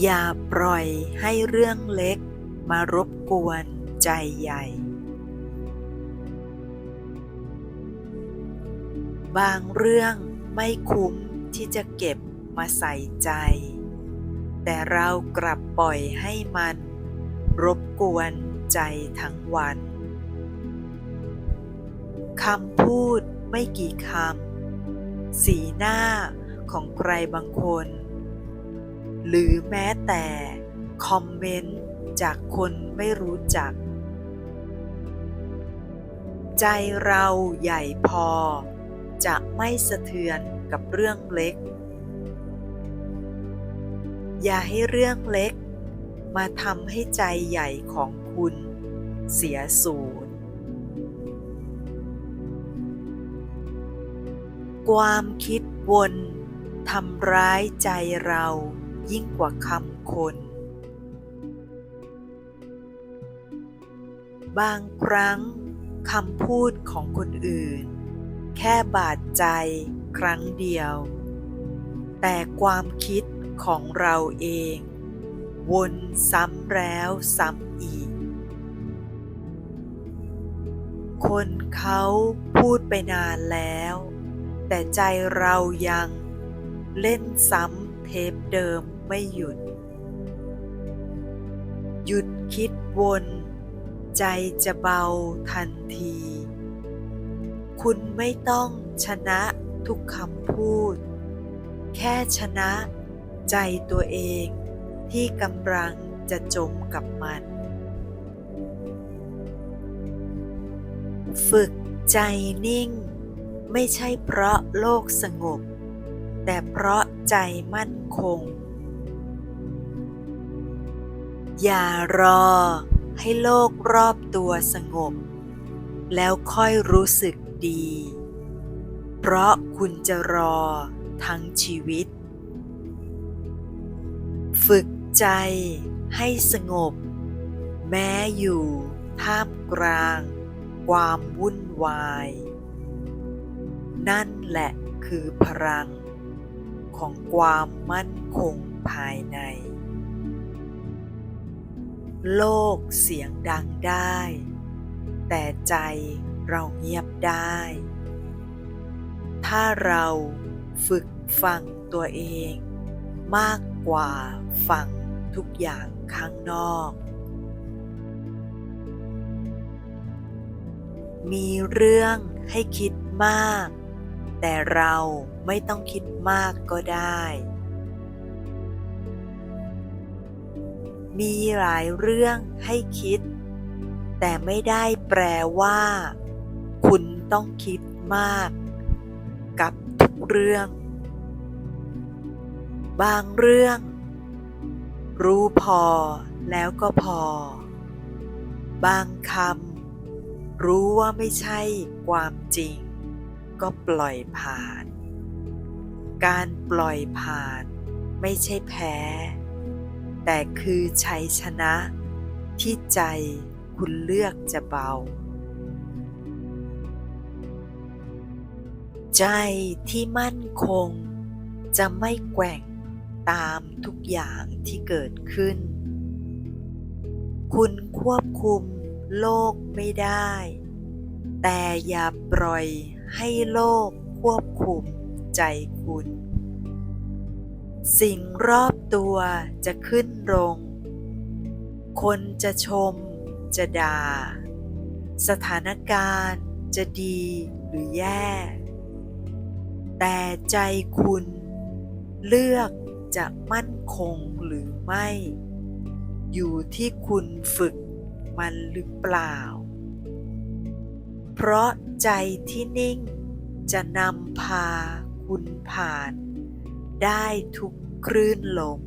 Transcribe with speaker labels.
Speaker 1: อย่าปล่อยให้เรื่องเล็กมารบกวนใจใหญ่ บางเรื่องไม่คุ้มที่จะเก็บมาใส่ใจ แต่เรากลับปล่อยให้มัน รบกวนใจทั้งวันคำพูดไม่กี่คำ สีหน้าของใครบางคน หรือแม้แต่คอมเมนต์จากคนไม่รู้จัก ใจเราใหญ่พอ จะไม่สะเทือนกับเรื่องเล็ก อย่าให้เรื่องเล็ก มาทำให้ใจใหญ่ของคุณ เสียศูนย์ความคิดวนทำร้ายใจเรา ยิ่งกว่าคำคน บางครั้งคำพูดของคนอื่น แค่บาดใจครั้งเดียว แต่ความคิดของเราเอง วนซ้ำแล้วซ้ำอีก คนเขาพูดไปนานแล้ว แต่ใจเรายังเล่นซ้ำ เทปเดิมไม่หยุด หยุดคิดวน ใจจะเบาทันที คุณไม่ต้องชนะทุกคำพูด แค่ชนะใจตัวเองที่กำลังจะจมกับมัน ฝึกใจนิ่ง ไม่ใช่เพราะโลกสงบ แต่เพราะใจมั่นคง อย่ารอให้โลกรอบตัวสงบ แล้วค่อยรู้สึกดี เพราะคุณจะรอทั้งชีวิต ฝึกใจให้สงบ แม้อยู่ท่ามกลาง ความวุ่นวาย นั่นแหละคือพลัง ของความมั่นคงภายใน โลกเสียงดังได้ แต่ใจเราเงียบได้ ถ้าเราฝึกฟังตัวเองมากกว่าฟังทุกอย่างข้างนอก มีเรื่องให้คิดมาก แต่เราไม่ต้องคิดมากก็ได้ มีหลายเรื่องให้คิด แต่ไม่ได้แปลว่า คุณต้องคิดมาก กับทุกเรื่อง บางเรื่อง รู้พอแล้วก็พอ บางคำรู้ว่าไม่ใช่ความจริง ก็ปล่อยผ่าน การปล่อยผ่านไม่ใช่แพ้ แต่คือชัยชนะ ที่ใจคุณเลือกจะเบา ใจที่มั่นคง จะไม่แกว่งตามทุกอย่างที่เกิดขึ้น คุณควบคุมโลกไม่ได้ แต่อย่าปล่อย ให้โลกควบคุมใจคุณ สิ่งรอบตัวจะขึ้นลง คนจะชมจะด่า สถานการณ์จะดีหรือแย่ แต่ใจคุณเลือกจะมั่นคงหรือไม่ อยู่ที่คุณฝึกมันหรือเปล่า เพราะใจที่นิ่งจะนำพาคุณผ่าน ได้ทุกคลื่นลม